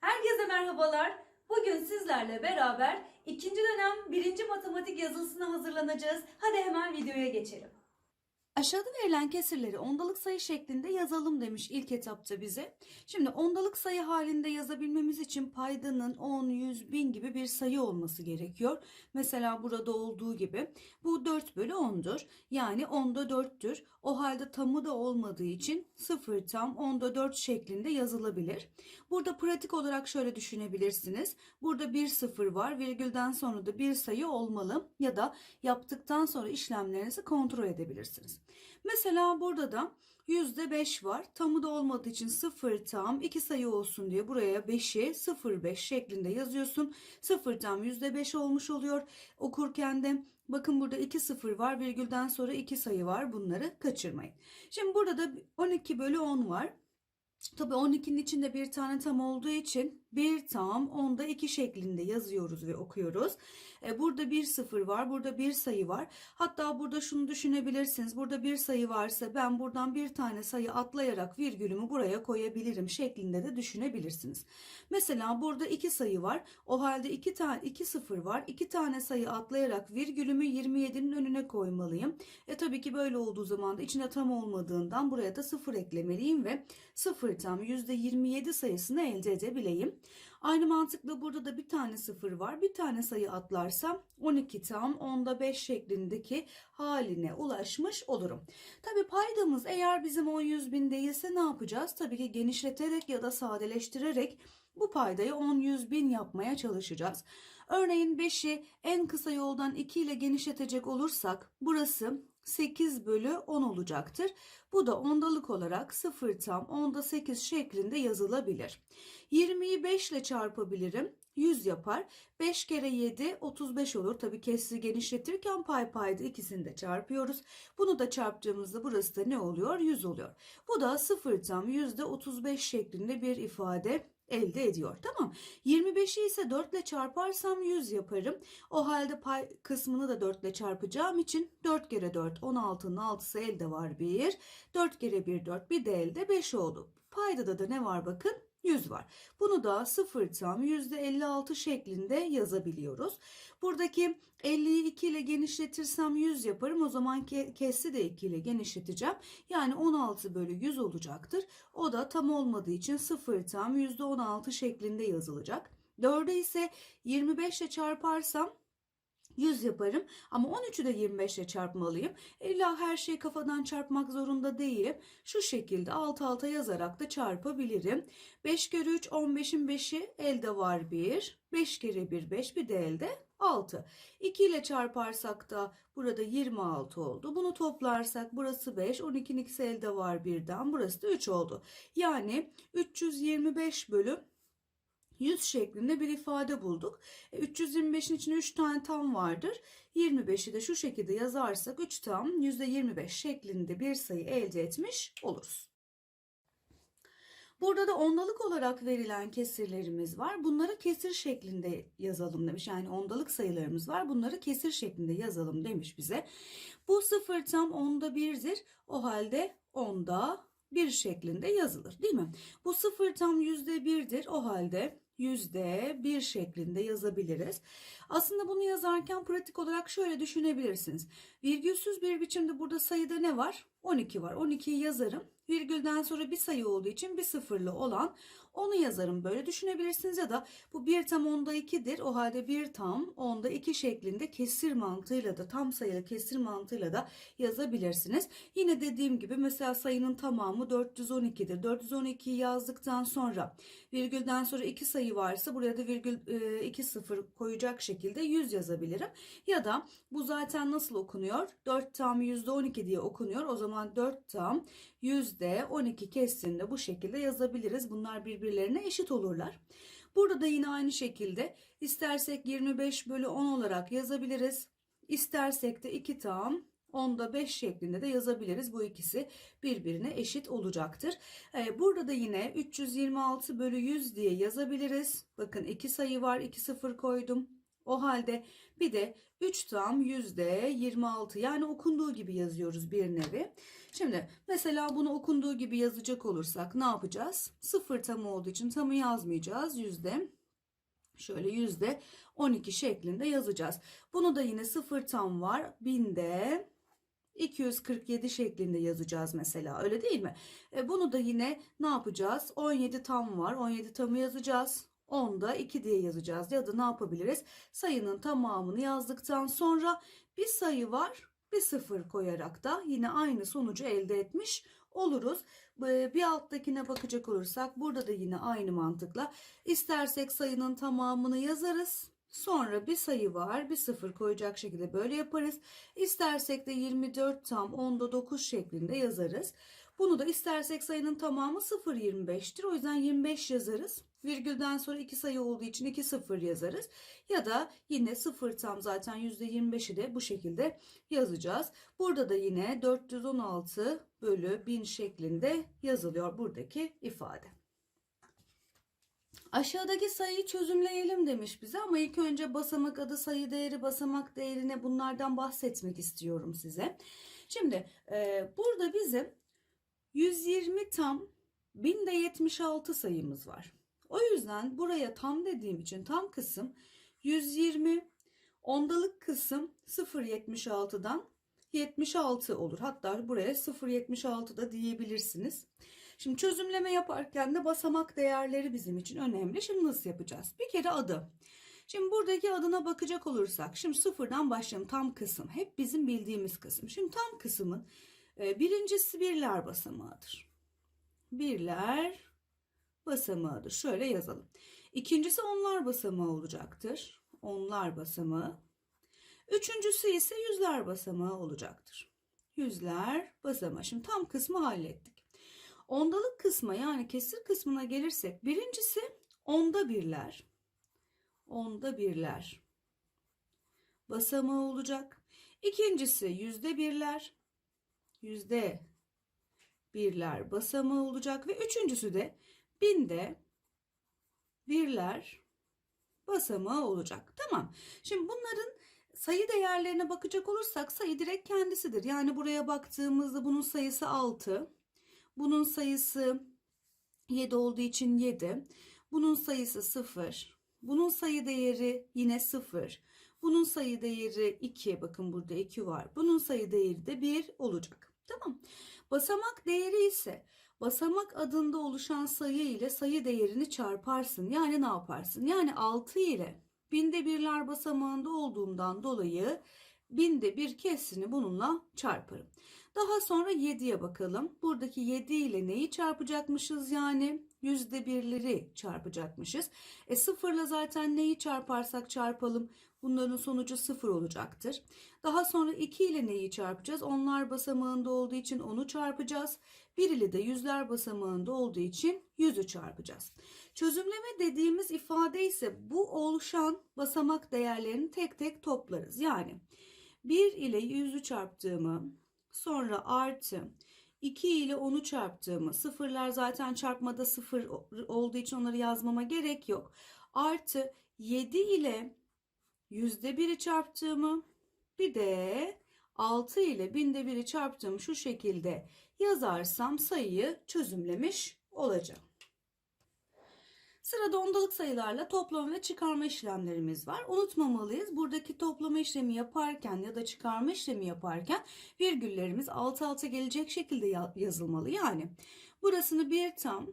Herkese merhabalar. Bugün sizlerle beraber ikinci dönem birinci matematik yazılısına hazırlanacağız. Hadi hemen videoya geçelim. Aşağıda verilen kesirleri ondalık sayı şeklinde yazalım demiş ilk etapta bize. Şimdi ondalık sayı halinde yazabilmemiz için paydanın 10, 100, 1000 gibi bir sayı olması gerekiyor. Mesela burada olduğu gibi. Bu 4 bölü 10'dur. Yani 10'da 4'tür. O halde tamı da olmadığı için 0 tam 10'da 4 şeklinde yazılabilir. Burada pratik olarak şöyle düşünebilirsiniz. Burada bir sıfır var. Virgülden sonra da bir sayı olmalı. Ya da yaptıktan sonra işlemlerinizi kontrol edebilirsiniz. Mesela burada da %5 var. Tamı da olmadığı için 0 tam 2 sayı olsun diye buraya 5'i 0,5 şeklinde yazıyorsun. 0 tam %5 olmuş oluyor. Okurken de bakın burada 2 sıfır var. Virgülden sonra 2 sayı var. Bunları kaçırmayın. Şimdi burada da 12 bölü 10 var. Tabii 12'nin içinde bir tane tam olduğu için bir tam onda 2 şeklinde yazıyoruz ve okuyoruz. E, burada bir sıfır var, burada bir sayı var. Hatta burada şunu düşünebilirsiniz. Burada bir sayı varsa ben buradan bir tane sayı atlayarak virgülümü buraya koyabilirim şeklinde de düşünebilirsiniz. Mesela burada iki sayı var. O halde iki tane iki sıfır var. İki tane sayı atlayarak virgülümü 27'nin önüne koymalıyım. E tabii ki böyle olduğu zaman da içinde tam olmadığından buraya da sıfır eklemeliyim ve sıfır tam %27 sayısını elde edebileyim. Aynı mantıkla burada da bir tane sıfır var. Bir tane sayı atlarsam 12 tam onda 5 şeklindeki haline ulaşmış olurum. Tabii paydamız eğer bizim 10 100 bin değilse ne yapacağız? Tabii ki genişleterek ya da sadeleştirerek bu paydayı 10 100 bin yapmaya çalışacağız. Örneğin 5'i en kısa yoldan 2 ile genişletecek olursak burası 8 bölü 10 olacaktır. Bu da ondalık olarak 0 tam onda 8 şeklinde yazılabilir. 20'yi 5 ile çarpabilirim. 100 yapar. 5 kere 7 35 olur. Tabi kesri genişletirken pay payda ikisini de çarpıyoruz. Bunu da çarptığımızda burası da ne oluyor? 100 oluyor. Bu da 0 tam %35 şeklinde bir ifade elde ediyor. Tamam. 25'i ise 4 ile çarparsam 100 yaparım. O halde pay kısmını da 4 ile çarpacağım için 4 kere 4 16'nın 6'sı elde var 1. 4 kere 1 4 bir de elde 5 oldu. Paydada da ne var bakın? 100 var. Bunu da 0 tam %56 şeklinde yazabiliyoruz. Buradaki 50'yi 2 ile genişletirsem 100 yaparım. O zaman ke kesri de 2 ile genişleteceğim. Yani 16 bölü 100 olacaktır. O da tam olmadığı için 0 tam %16 şeklinde yazılacak. 4'e ise 25 ile çarparsam 100 yaparım ama 13'ü de 25 ile çarpmalıyım. İlla her şeyi kafadan çarpmak zorunda değilim. Şu şekilde alt alta yazarak da çarpabilirim. 5 kere 3 15'in 5'i elde var 1. 5 kere 1 5 bir de elde 6. 2 ile çarparsak da burada 26 oldu. Bunu toplarsak burası 5. 12'nin ikisi elde var birden. Burası da 3 oldu. Yani 325 bölü 100 şeklinde bir ifade bulduk. E, 325'in içinde 3 tane tam vardır. 25'i de şu şekilde yazarsak 3 tam %25 şeklinde bir sayı elde etmiş oluruz. Burada da ondalık olarak verilen kesirlerimiz var. Bunları kesir şeklinde yazalım demiş. Yani ondalık sayılarımız var. Bunları kesir şeklinde yazalım demiş bize. Bu sıfır tam onda birdir. O halde onda bir şeklinde yazılır değil mi? Bu sıfır tam yüzde birdir. O halde yüzde bir şeklinde yazabiliriz. Aslında bunu yazarken pratik olarak şöyle düşünebilirsiniz. Virgülsüz bir biçimde burada sayıda ne var? 12 var. 12'yi yazarım. Virgülden sonra bir sayı olduğu için bir sıfırlı olan onu yazarım. Böyle düşünebilirsiniz ya da bu 1 tam onda 2'dir. O halde 1 tam onda 2 şeklinde kesir mantığıyla da tam sayılı kesir mantığıyla da yazabilirsiniz. Yine dediğim gibi mesela sayının tamamı 412'dir. 412'yi yazdıktan sonra virgülden sonra 2 sayı varsa buraya da virgül 2 sıfır koyacak şekilde 100 yazabilirim. Ya da bu zaten nasıl okunuyor? 4 tam %12 diye okunuyor. O zaman 4 tam %12 kesrinde bu şekilde yazabiliriz. Bunlar birbirlerine eşit olurlar. Burada da yine aynı şekilde istersek 25 bölü 10 olarak yazabiliriz. İstersek de 2 tam onda 5 şeklinde de yazabiliriz. Bu ikisi birbirine eşit olacaktır. Ee, burada da yine 326 bölü 100 diye yazabiliriz. Bakın iki sayı var. 2 sıfır koydum. O halde bir de 3 tam yüzde 26 yani okunduğu gibi yazıyoruz bir nevi. Şimdi mesela bunu okunduğu gibi yazacak olursak ne yapacağız? 0 tam olduğu için tamı yazmayacağız. Yüzde şöyle yüzde 12 şeklinde yazacağız. Bunu da yine 0 tam var. Binde 247 şeklinde yazacağız mesela öyle değil mi? E, bunu da yine ne yapacağız? 17 tam var. 17 tamı yazacağız. 10'da 2 diye yazacağız. Ya da ne yapabiliriz? Sayının tamamını yazdıktan sonra bir sayı var. Bir sıfır koyarak da yine aynı sonucu elde etmiş oluruz. E, Bir alttakine bakacak olursak burada da yine aynı mantıkla istersek sayının tamamını yazarız. Sonra bir sayı var bir sıfır koyacak şekilde böyle yaparız. İstersek de 24 tam 10'da 9 şeklinde yazarız. Bunu da istersek sayının tamamı 0.25'tir. O yüzden 25 yazarız. Virgülden sonra iki sayı olduğu için 2 sıfır yazarız. Ya da yine 0 tam zaten %25'i de bu şekilde yazacağız. Burada da yine 416 bölü 1000 şeklinde yazılıyor buradaki ifade. Aşağıdaki sayıyı çözümleyelim demiş bize ama ilk önce basamak adı, sayı değeri, basamak değerine bunlardan bahsetmek istiyorum size. Şimdi e, burada bizim 120 tam 1000'de 76 sayımız var. O yüzden buraya tam dediğim için tam kısım 120 ondalık kısım 0.76'dan 76 olur. Hatta buraya 0.76 da diyebilirsiniz. Şimdi çözümleme yaparken de basamak değerleri bizim için önemli. Şimdi nasıl yapacağız? Bir kere adı. Şimdi buradaki adına bakacak olursak, şimdi sıfırdan başlayalım. Tam kısım. Hep bizim bildiğimiz kısım. Şimdi tam kısmın e, birincisi birler basamağıdır. Birler basamağıdır. Şöyle yazalım. İkincisi onlar basamağı olacaktır. Onlar basamağı. Üçüncüsü ise yüzler basamağı olacaktır. Yüzler basamağı. Şimdi tam kısmı hallettik. Ondalık kısma yani kesir kısmına gelirsek birincisi onda birler. Onda birler basamağı olacak. İkincisi yüzde birler. Yüzde birler basamağı olacak ve üçüncüsü de binde birler basamağı olacak. Tamam. Şimdi bunların sayı değerlerine bakacak olursak sayı direkt kendisidir. Yani buraya baktığımızda bunun sayısı 6. Bunun sayısı 7 olduğu için 7. Bunun sayısı 0. Bunun sayı değeri yine 0. Bunun sayı değeri 2. Bakın burada 2 var. Bunun sayı değeri de 1 olacak. Tamam. Basamak değeri ise basamak adında oluşan sayı ile sayı değerini çarparsın. Yani ne yaparsın? Yani 6 ile binde birler basamağında olduğumdan dolayı binde bir kesrini bununla çarparım. Daha sonra 7'ye bakalım. Buradaki 7 ile neyi çarpacakmışız yani? Yüzde birleri çarpacakmışız. E sıfırla zaten neyi çarparsak çarpalım. Bunların sonucu sıfır olacaktır. Daha sonra 2 ile neyi çarpacağız? Onlar basamağında olduğu için onu çarpacağız. 1 ile de yüzler basamağında olduğu için yüzü çarpacağız. Çözümleme dediğimiz ifade ise bu oluşan basamak değerlerini tek tek toplarız. Yani 1 ile yüzü çarptığımı sonra artı 2 ile 10'u çarptığımı sıfırlar zaten çarpmada sıfır olduğu için onları yazmama gerek yok. Artı 7 ile yüzde biri çarptığımı bir de 6 ile binde biri çarptığımı şu şekilde yazarsam sayıyı çözümlemiş olacağım. Sırada ondalık sayılarla toplama ve çıkarma işlemlerimiz var. Unutmamalıyız. Buradaki toplama işlemi yaparken ya da çıkarma işlemi yaparken virgüllerimiz alt alta gelecek şekilde yazılmalı. Yani burasını bir tam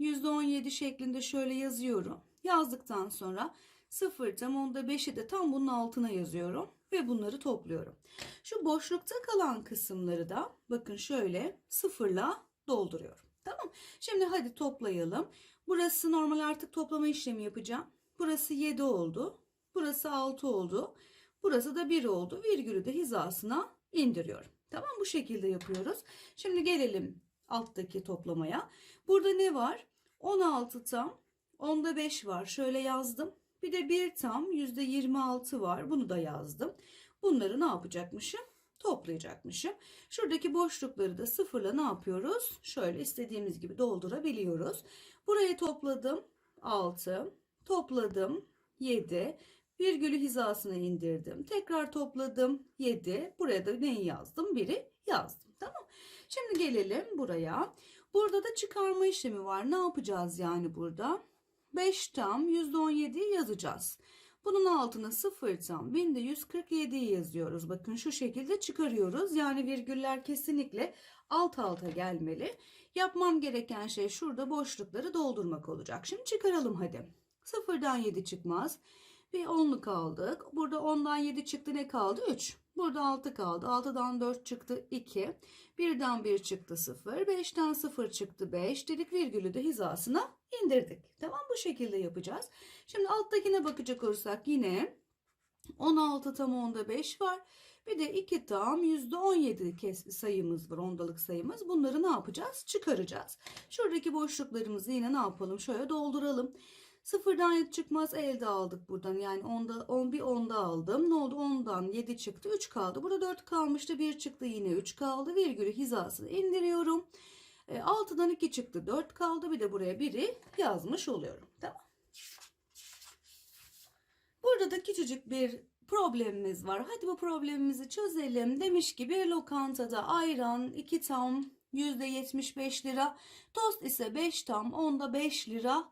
%17 şeklinde şöyle yazıyorum. Yazdıktan sonra 0 tam onda 5'i de tam bunun altına yazıyorum ve bunları topluyorum. Şu boşlukta kalan kısımları da bakın şöyle sıfırla dolduruyorum. Tamam. Şimdi hadi toplayalım. Burası normal artık toplama işlemi yapacağım. Burası 7 oldu. Burası 6 oldu. Burası da 1 oldu. Virgülü de hizasına indiriyorum. Tamam bu şekilde yapıyoruz. Şimdi gelelim alttaki toplamaya. Burada ne var? 16 tam. Onda 5 var. Şöyle yazdım. Bir de 1 tam %26 var. Bunu da yazdım. Bunları ne yapacakmışım? toplayacakmışım. Şuradaki boşlukları da sıfırla ne yapıyoruz? Şöyle istediğimiz gibi doldurabiliyoruz. Burayı topladım 6, topladım 7, Virgülü hizasına indirdim. Tekrar topladım. 7. Buraya da neyi yazdım? 1'i yazdım. Tamam. Şimdi gelelim buraya. Burada da çıkarma işlemi var. Ne yapacağız yani burada? 5 tam %17'yi yazacağız. Bunun altına 0 tam binde 147'yi yazıyoruz. Bakın şu şekilde çıkarıyoruz. Yani virgüller kesinlikle alt alta gelmeli. Yapmam gereken şey şurada boşlukları doldurmak olacak. Şimdi çıkaralım hadi. Sıfırdan 7 çıkmaz. Bir 10'luk aldık. Burada 10'dan 7 çıktı ne kaldı? 3. Burada 6 kaldı. 6'dan 4 çıktı 2. 1'den 1 çıktı 0. 5'ten 0 çıktı 5. Dedik virgülü de hizasına indirdik. Tamam bu şekilde yapacağız. Şimdi alttakine bakacak olursak yine 16 tam onda 5 var. Bir de 2 tam %17 kes sayımız var. Ondalık sayımız. Bunları ne yapacağız? Çıkaracağız. Şuradaki boşluklarımızı yine ne yapalım? Şöyle dolduralım. Sıfırdan 7 çıkmaz elde aldık buradan. Yani onda, 10 bir onda aldım. Ne oldu? 10'dan 7 çıktı. 3 kaldı. Burada 4 kalmıştı. 1 çıktı. Yine 3 kaldı. Virgülü hizasını indiriyorum. E, 6'dan 2 çıktı. 4 kaldı. Bir de buraya 1'i yazmış oluyorum. Tamam. Burada da küçücük bir problemimiz var. Hadi bu problemimizi çözelim. Demiş ki bir lokantada ayran 2 tam %75 lira. Tost ise 5 tam onda 5 lira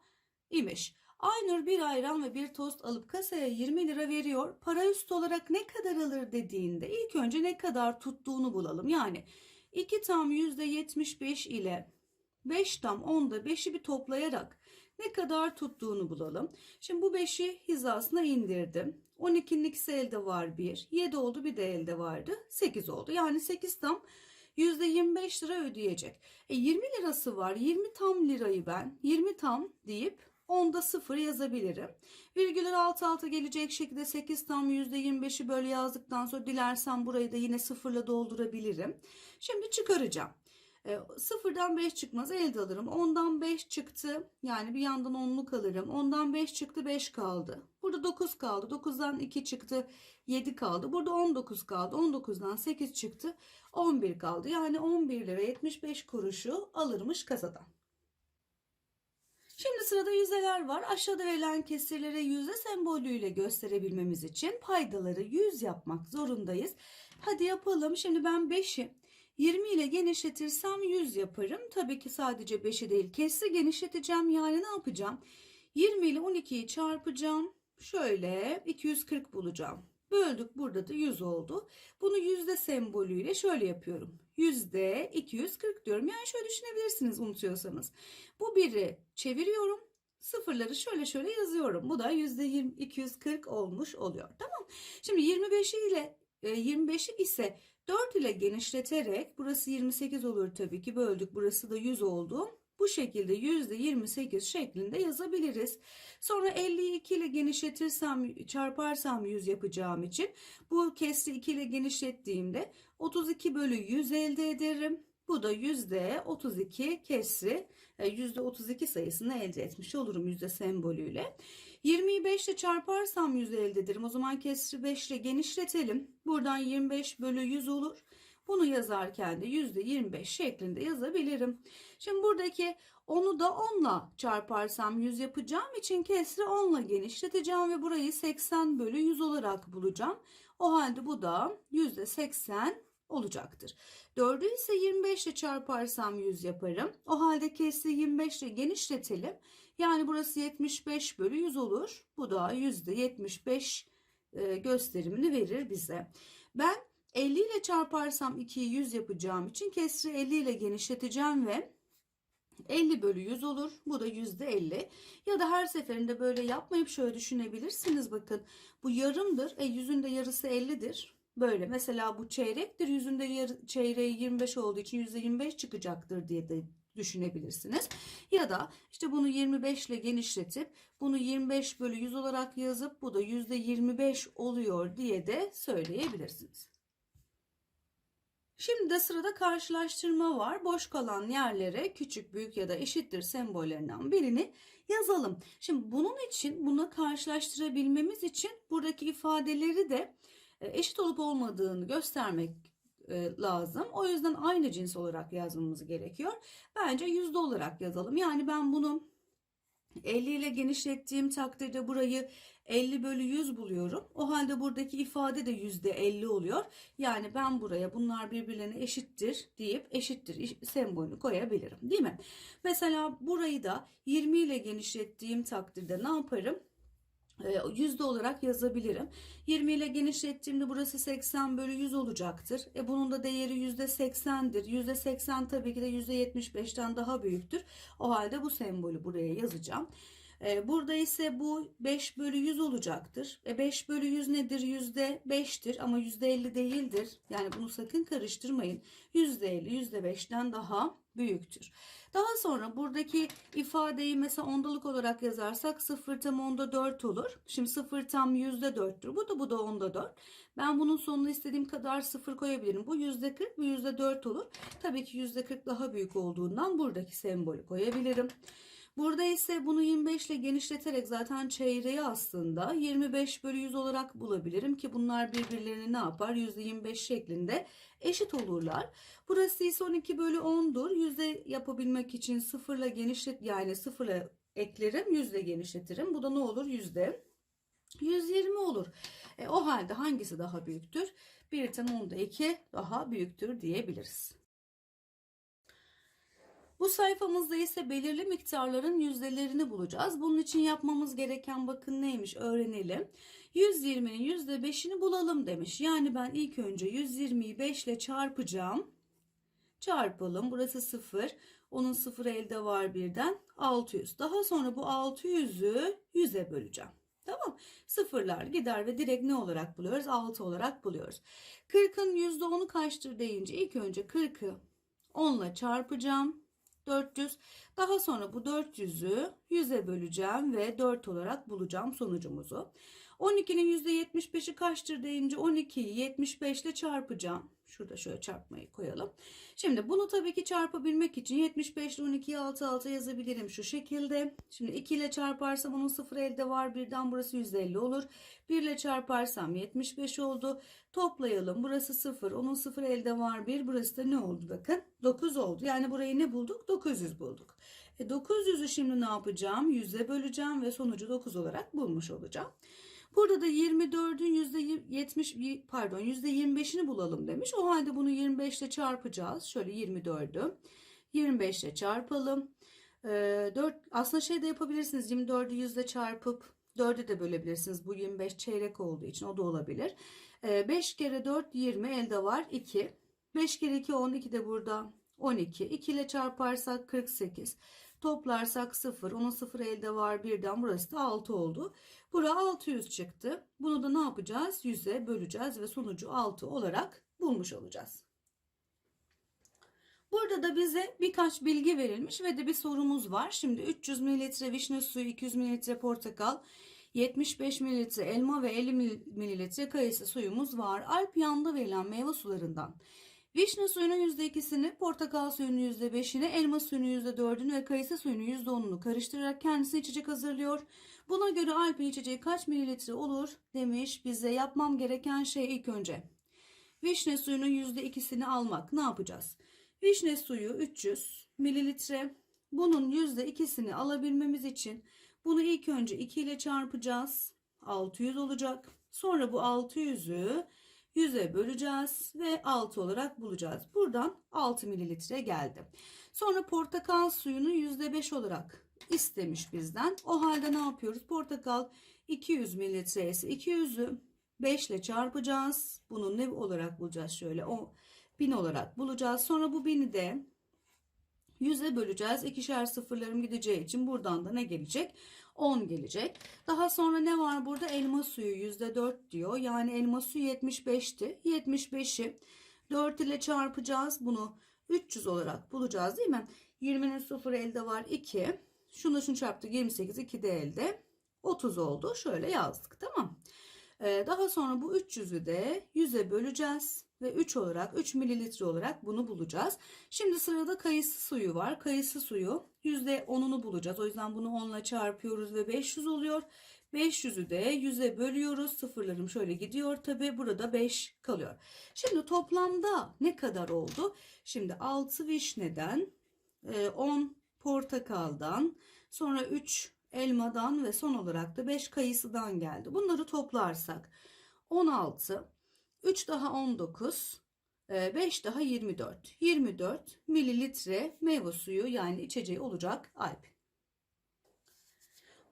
imiş. Aynur bir ayran ve bir tost alıp kasaya 20 lira veriyor. Para üstü olarak ne kadar alır dediğinde ilk önce ne kadar tuttuğunu bulalım. Yani 2 tam %75 ile 5 tam onda 5'i bir toplayarak ne kadar tuttuğunu bulalım. Şimdi bu 5'i hizasına indirdim. 12'nin ikisi elde var 1. 7 oldu bir de elde vardı. 8 oldu. Yani 8 tam %25 lira ödeyecek. E 20 lirası var. 20 tam lirayı ben 20 tam deyip onda 0 yazabilirim. Virgüller alt alta gelecek şekilde 8 tam %25'i böyle yazdıktan sonra dilersem burayı da yine sıfırla doldurabilirim. Şimdi çıkaracağım. E, sıfırdan 5 çıkmaz elde alırım. 10'dan 5 çıktı. Yani bir yandan 10'luk alırım. 10'dan 5 çıktı 5 kaldı. Burada 9 kaldı. 9'dan 2 çıktı 7 kaldı. Burada 19 kaldı. 19'dan 8 çıktı 11 kaldı. Yani 11 lira 75 kuruşu alırmış kasadan. Şimdi sırada yüzdeler var. Aşağıda verilen kesirleri yüzde sembolüyle gösterebilmemiz için paydaları 100 yapmak zorundayız. Hadi yapalım. Şimdi ben 5'i 20 ile genişletirsem 100 yaparım. Tabii ki sadece 5'i değil kesri genişleteceğim. Yani ne yapacağım? 20 ile 12'yi çarpacağım. Şöyle 240 bulacağım. Böldük burada da 100 oldu. Bunu yüzde sembolüyle şöyle yapıyorum. Yüzde 240 diyorum. Yani şöyle düşünebilirsiniz unutuyorsanız. Bu biri çeviriyorum. Sıfırları şöyle şöyle yazıyorum. Bu da yüzde 240 olmuş oluyor. Tamam. Şimdi 25 ile 25'i ise 4 ile genişleterek burası 28 olur tabii ki böldük. Burası da 100 oldu. Bu şekilde %28 şeklinde yazabiliriz. Sonra 50'yi 2 ile genişletirsem çarparsam 100 yapacağım için bu kesri 2 ile genişlettiğimde 32 bölü 100 elde ederim. Bu da %32 kesri %32 sayısını elde etmiş olurum yüzde sembolüyle. 20'yi 5 ile çarparsam 100 elde ederim. O zaman kesri 5 ile genişletelim. Buradan 25 bölü 100 olur. Bunu yazarken de %25 şeklinde yazabilirim. Şimdi buradaki onu da 10 ile çarparsam 100 yapacağım için kesri 10 ile genişleteceğim ve burayı 80 bölü 100 olarak bulacağım. O halde bu da %80 olacaktır. 4'ü ise 25 ile çarparsam 100 yaparım. O halde kesri 25 ile genişletelim. Yani burası 75 bölü 100 olur. Bu da %75 e, gösterimini verir bize. Ben 50 ile çarparsam 2'yi 100 yapacağım için kesri 50 ile genişleteceğim ve 50 bölü 100 olur. Bu da %50. Ya da her seferinde böyle yapmayıp şöyle düşünebilirsiniz. Bakın bu yarımdır. E yüzün de yarısı 50'dir. Böyle mesela bu çeyrektir. Yüzünde yarı, çeyreği 25 olduğu için %25 çıkacaktır diye de düşünebilirsiniz. Ya da işte bunu 25 ile genişletip bunu 25 bölü 100 olarak yazıp bu da %25 oluyor diye de söyleyebilirsiniz. Şimdi de sırada karşılaştırma var. Boş kalan yerlere küçük, büyük ya da eşittir sembollerinden birini yazalım. Şimdi bunun için bunu karşılaştırabilmemiz için buradaki ifadeleri de e, eşit olup olmadığını göstermek e, lazım. O yüzden aynı cins olarak yazmamız gerekiyor. Bence yüzde olarak yazalım. Yani ben bunu 50 ile genişlettiğim takdirde burayı 50 bölü 100 buluyorum. O halde buradaki ifade de %50 oluyor. Yani ben buraya bunlar birbirlerine eşittir deyip eşittir sembolünü koyabilirim değil mi? Mesela burayı da 20 ile genişlettiğim takdirde ne yaparım? Ee, Yüzde olarak yazabilirim. 20 ile genişlettiğimde burası 80 bölü 100 olacaktır. E bunun da değeri yüzde 80'dir. Yüzde 80 tabii ki de yüzde 75'ten daha büyüktür. O halde bu sembolü buraya yazacağım. E, burada ise bu 5 bölü 100 olacaktır. E 5 bölü 100 nedir? Yüzde 5'tir ama yüzde 50 değildir. Yani bunu sakın karıştırmayın. Yüzde 50 yüzde 5'ten daha büyüktür. Daha sonra buradaki ifadeyi mesela ondalık olarak yazarsak 0 tam onda 4 olur. Şimdi 0 tam yüzde 4'tür. Bu da bu da onda 4. Ben bunun sonuna istediğim kadar 0 koyabilirim. Bu yüzde 40 bu yüzde 4 olur. Tabii ki yüzde 40 daha büyük olduğundan buradaki sembolü koyabilirim. Burada ise bunu 25 ile genişleterek zaten çeyreği aslında 25 bölü 100 olarak bulabilirim ki bunlar birbirlerini ne yapar? %25 şeklinde eşit olurlar. Burası ise 12 bölü 10'dur. Yüzde yapabilmek için sıfırla genişlet yani sıfırla eklerim yüzde genişletirim. Bu da ne olur? Yüzde 120 olur. E, o halde hangisi daha büyüktür? 1 tan 10'da 2 daha büyüktür diyebiliriz. Bu sayfamızda ise belirli miktarların yüzdelerini bulacağız. Bunun için yapmamız gereken bakın neymiş öğrenelim. 120'nin %5'ini bulalım demiş. Yani ben ilk önce 120'yi 5 ile çarpacağım. Çarpalım. Burası 0. Onun 0 elde var birden. 600. Daha sonra bu 600'ü 100'e böleceğim. Tamam. Sıfırlar gider ve direkt ne olarak buluyoruz? 6 olarak buluyoruz. 40'ın %10'u kaçtır deyince ilk önce 40'ı 10 ile çarpacağım. 400. Daha sonra bu 400'ü 100'e böleceğim ve 4 olarak bulacağım sonucumuzu. 12'nin %75'i kaçtır deyince 12'yi 75 ile çarpacağım. Şurada şöyle çarpmayı koyalım. Şimdi bunu tabii ki çarpabilmek için 75 ile 12'yi 6 6 yazabilirim şu şekilde. Şimdi 2 ile çarparsam onun 0 elde var. Birden burası 150 olur. 1 ile çarparsam 75 oldu. Toplayalım. Burası 0. Onun 0 elde var 1. Burası da ne oldu bakın? 9 oldu. Yani burayı ne bulduk? 900 bulduk. E 900'ü şimdi ne yapacağım? 100'e böleceğim ve sonucu 9 olarak bulmuş olacağım. Burada da 24'ün %70 pardon %25'ini bulalım demiş. O halde bunu 25 ile çarpacağız. Şöyle 24'ü 25 ile çarpalım. Ee, 4 aslında şey de yapabilirsiniz. 24'ü 100 ile çarpıp 4'e de bölebilirsiniz. Bu 25 çeyrek olduğu için o da olabilir. Ee, 5 kere 4 20 elde var 2. 5 kere 2 10 2 de burada 12. 2 ile çarparsak 48. Toplarsak 0. Onun 0 elde var birden burası da 6 oldu. Bura 600 çıktı. Bunu da ne yapacağız? 100'e böleceğiz ve sonucu 6 olarak bulmuş olacağız. Burada da bize birkaç bilgi verilmiş ve de bir sorumuz var. Şimdi 300 ml vişne suyu, 200 ml portakal, 75 ml elma ve 50 ml kayısı suyumuz var. Alp yanında verilen meyve sularından Vişne suyunun %2'sini, portakal suyunun %5'ini, elma suyunun %4'ünü ve kayısı suyunun %10'unu karıştırarak kendisi içecek hazırlıyor. Buna göre Alp'in içeceği kaç mililitre olur demiş bize yapmam gereken şey ilk önce. Vişne suyunun %2'sini almak. Ne yapacağız? Vişne suyu 300 mililitre. Bunun %2'sini alabilmemiz için bunu ilk önce 2 ile çarpacağız. 600 olacak. Sonra bu 600'ü 100'e böleceğiz ve 6 olarak bulacağız. Buradan 6 mililitre geldi. Sonra portakal suyunu %5 olarak istemiş bizden. O halde ne yapıyoruz? Portakal 200 mililitre ise 200'ü 5 ile çarpacağız. Bunu ne olarak bulacağız? Şöyle o 1000 olarak bulacağız. Sonra bu 1000'i de 100'e böleceğiz. İkişer sıfırlarım gideceği için buradan da ne gelecek? 10 gelecek. Daha sonra ne var burada? Elma suyu %4 diyor. Yani elma suyu 75'ti. 75'i 4 ile çarpacağız. Bunu 300 olarak bulacağız değil mi? 20'nin sıfır elde var 2. Şunu şunu çarptık 28. 2 de elde. 30 oldu. Şöyle yazdık. Tamam. Ee, daha sonra bu 300'ü de 100'e böleceğiz ve 3 olarak 3 mililitre olarak bunu bulacağız. Şimdi sırada kayısı suyu var. Kayısı suyu %10'unu bulacağız. O yüzden bunu 10 ile çarpıyoruz ve 500 oluyor. 500'ü de 100'e bölüyoruz. Sıfırlarım şöyle gidiyor. Tabi burada 5 kalıyor. Şimdi toplamda ne kadar oldu? Şimdi 6 vişneden 10 portakaldan sonra 3 elmadan ve son olarak da 5 kayısıdan geldi. Bunları toplarsak 16, 3 daha 19, 5 daha 24. 24 mililitre meyve suyu yani içeceği olacak Alp.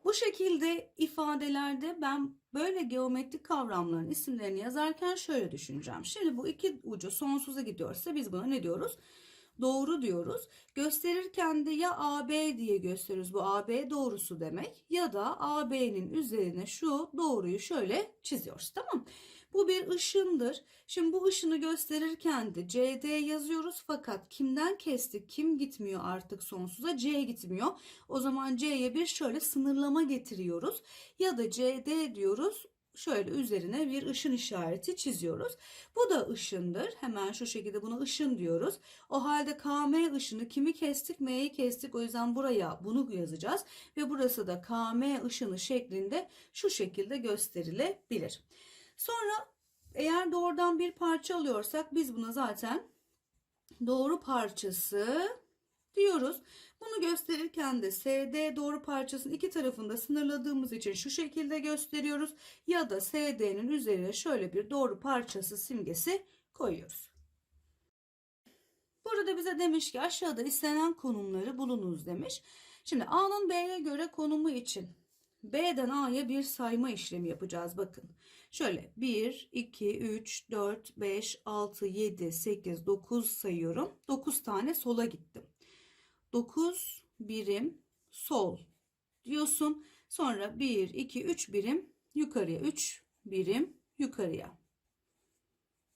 Bu şekilde ifadelerde ben böyle geometrik kavramların isimlerini yazarken şöyle düşüneceğim. Şimdi bu iki ucu sonsuza gidiyorsa biz buna ne diyoruz? Doğru diyoruz. Gösterirken de ya AB diye gösteriyoruz. Bu AB doğrusu demek. Ya da AB'nin üzerine şu doğruyu şöyle çiziyoruz. Tamam Bu bir ışındır. Şimdi bu ışını gösterirken de CD yazıyoruz. Fakat kimden kestik? Kim gitmiyor artık sonsuza? C gitmiyor. O zaman C'ye bir şöyle sınırlama getiriyoruz. Ya da CD diyoruz şöyle üzerine bir ışın işareti çiziyoruz. Bu da ışındır. Hemen şu şekilde buna ışın diyoruz. O halde KM ışını kimi kestik? M'yi kestik. O yüzden buraya bunu yazacağız. Ve burası da KM ışını şeklinde şu şekilde gösterilebilir. Sonra eğer doğrudan bir parça alıyorsak biz buna zaten doğru parçası diyoruz. Bunu gösterirken de SD doğru parçasının iki tarafında sınırladığımız için şu şekilde gösteriyoruz. Ya da SD'nin üzerine şöyle bir doğru parçası simgesi koyuyoruz. Burada bize demiş ki aşağıda istenen konumları bulunuz demiş. Şimdi A'nın B'ye göre konumu için B'den A'ya bir sayma işlemi yapacağız bakın. Şöyle 1, 2, 3, 4, 5, 6, 7, 8, 9 sayıyorum. 9 tane sola gittim. 9 birim sol diyorsun. Sonra 1, 2, 3 birim yukarıya. 3 birim yukarıya.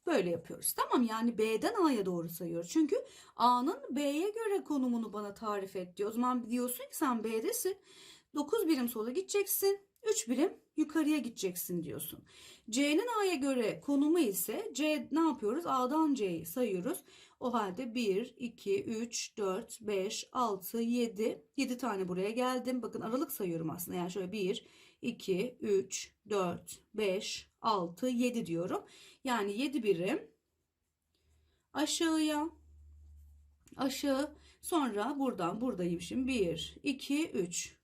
Böyle yapıyoruz. Tamam yani B'den A'ya doğru sayıyoruz. Çünkü A'nın B'ye göre konumunu bana tarif et diyor. O zaman diyorsun ki sen B'desin. 9 birim sola gideceksin. 3 birim yukarıya gideceksin diyorsun. C'nin A'ya göre konumu ise C ne yapıyoruz? A'dan C'yi sayıyoruz. O halde 1, 2, 3, 4, 5, 6, 7. 7 tane buraya geldim. Bakın aralık sayıyorum aslında. Yani şöyle 1, 2, 3, 4, 5, 6, 7 diyorum. Yani 7 birim aşağıya aşağı sonra buradan buradayım şimdi 1, 2, 3.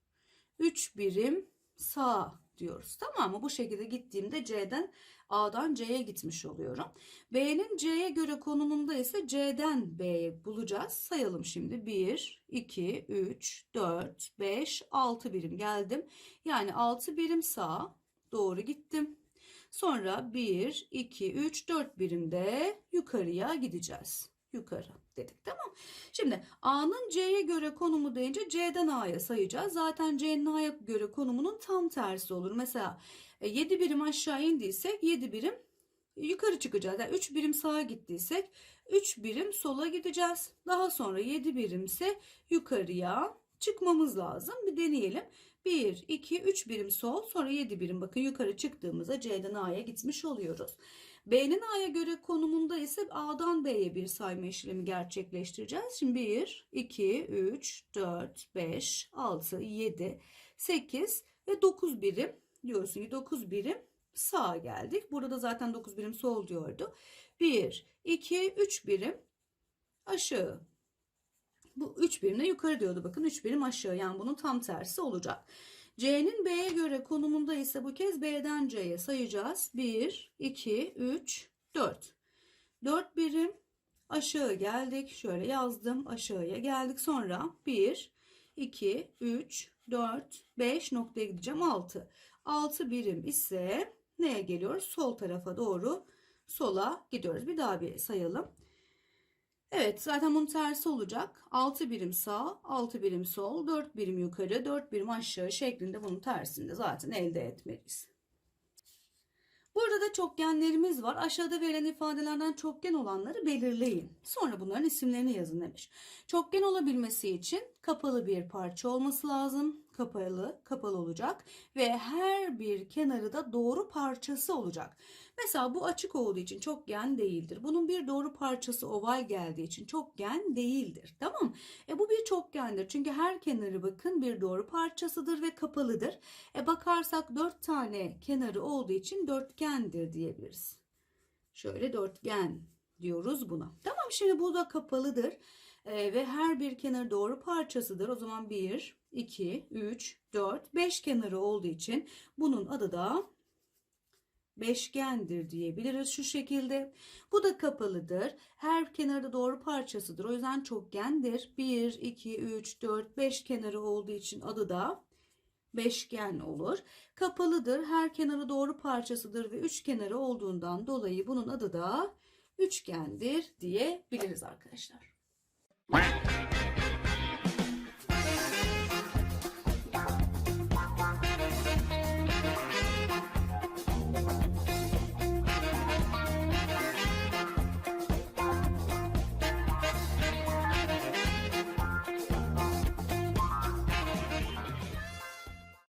3 birim sağ diyoruz. Tamam mı? Bu şekilde gittiğimde C'den A'dan C'ye gitmiş oluyorum. B'nin C'ye göre konumunda ise C'den B'ye bulacağız. Sayalım şimdi. 1, 2, 3, 4, 5, 6 birim geldim. Yani 6 birim sağ doğru gittim. Sonra 1, 2, 3, 4 birimde yukarıya gideceğiz. Yukarı dedik tamam. Şimdi A'nın C'ye göre konumu deyince C'den A'ya sayacağız. Zaten C'nin A'ya göre konumunun tam tersi olur. Mesela 7 e, birim aşağı indiysek 7 birim yukarı çıkacağız. Yani 3 birim sağa gittiysek 3 birim sola gideceğiz. Daha sonra 7 birimse yukarıya çıkmamız lazım. Bir deneyelim. 1, 2, 3 birim sol sonra 7 birim bakın yukarı çıktığımızda C'den A'ya gitmiş oluyoruz. B'nin A'ya göre konumunda ise A'dan B'ye bir sayma işlemi gerçekleştireceğiz. Şimdi 1, 2, 3, 4, 5, 6, 7, 8 ve 9 birim diyorsun ki 9 birim sağa geldik. Burada da zaten 9 birim sol diyordu. 1, 2, 3 birim aşağı. Bu 3 birimle yukarı diyordu. Bakın 3 birim aşağı. Yani bunun tam tersi olacak. C'nin B'ye göre konumunda ise bu kez B'den C'ye sayacağız. 1, 2, 3, 4. 4 birim aşağı geldik. Şöyle yazdım. Aşağıya geldik. Sonra 1, 2, 3, 4, 5 noktaya gideceğim. 6. 6 birim ise neye geliyoruz? Sol tarafa doğru sola gidiyoruz. Bir daha bir sayalım. Evet zaten bunun tersi olacak. 6 birim sağ, 6 birim sol, 4 birim yukarı, 4 birim aşağı şeklinde bunun tersini zaten elde etmeliyiz. Burada da çokgenlerimiz var. Aşağıda verilen ifadelerden çokgen olanları belirleyin. Sonra bunların isimlerini yazın demiş. Çokgen olabilmesi için kapalı bir parça olması lazım. Kapalı, kapalı olacak ve her bir kenarı da doğru parçası olacak. Mesela bu açık olduğu için çokgen değildir. Bunun bir doğru parçası oval geldiği için çokgen değildir. Tamam E bu bir çokgendir. Çünkü her kenarı bakın bir doğru parçasıdır ve kapalıdır. E bakarsak dört tane kenarı olduğu için dörtgendir diyebiliriz. Şöyle dörtgen diyoruz buna. Tamam şimdi bu da kapalıdır. Ee, ve her bir kenar doğru parçasıdır. O zaman 1, 2, 3, 4, 5 kenarı olduğu için bunun adı da beşgendir diyebiliriz şu şekilde. Bu da kapalıdır. Her kenarda doğru parçasıdır. O yüzden çokgendir. 1, 2, 3, 4, 5 kenarı olduğu için adı da beşgen olur. Kapalıdır. Her kenarı doğru parçasıdır ve üç kenarı olduğundan dolayı bunun adı da üçgendir diyebiliriz arkadaşlar. Quack.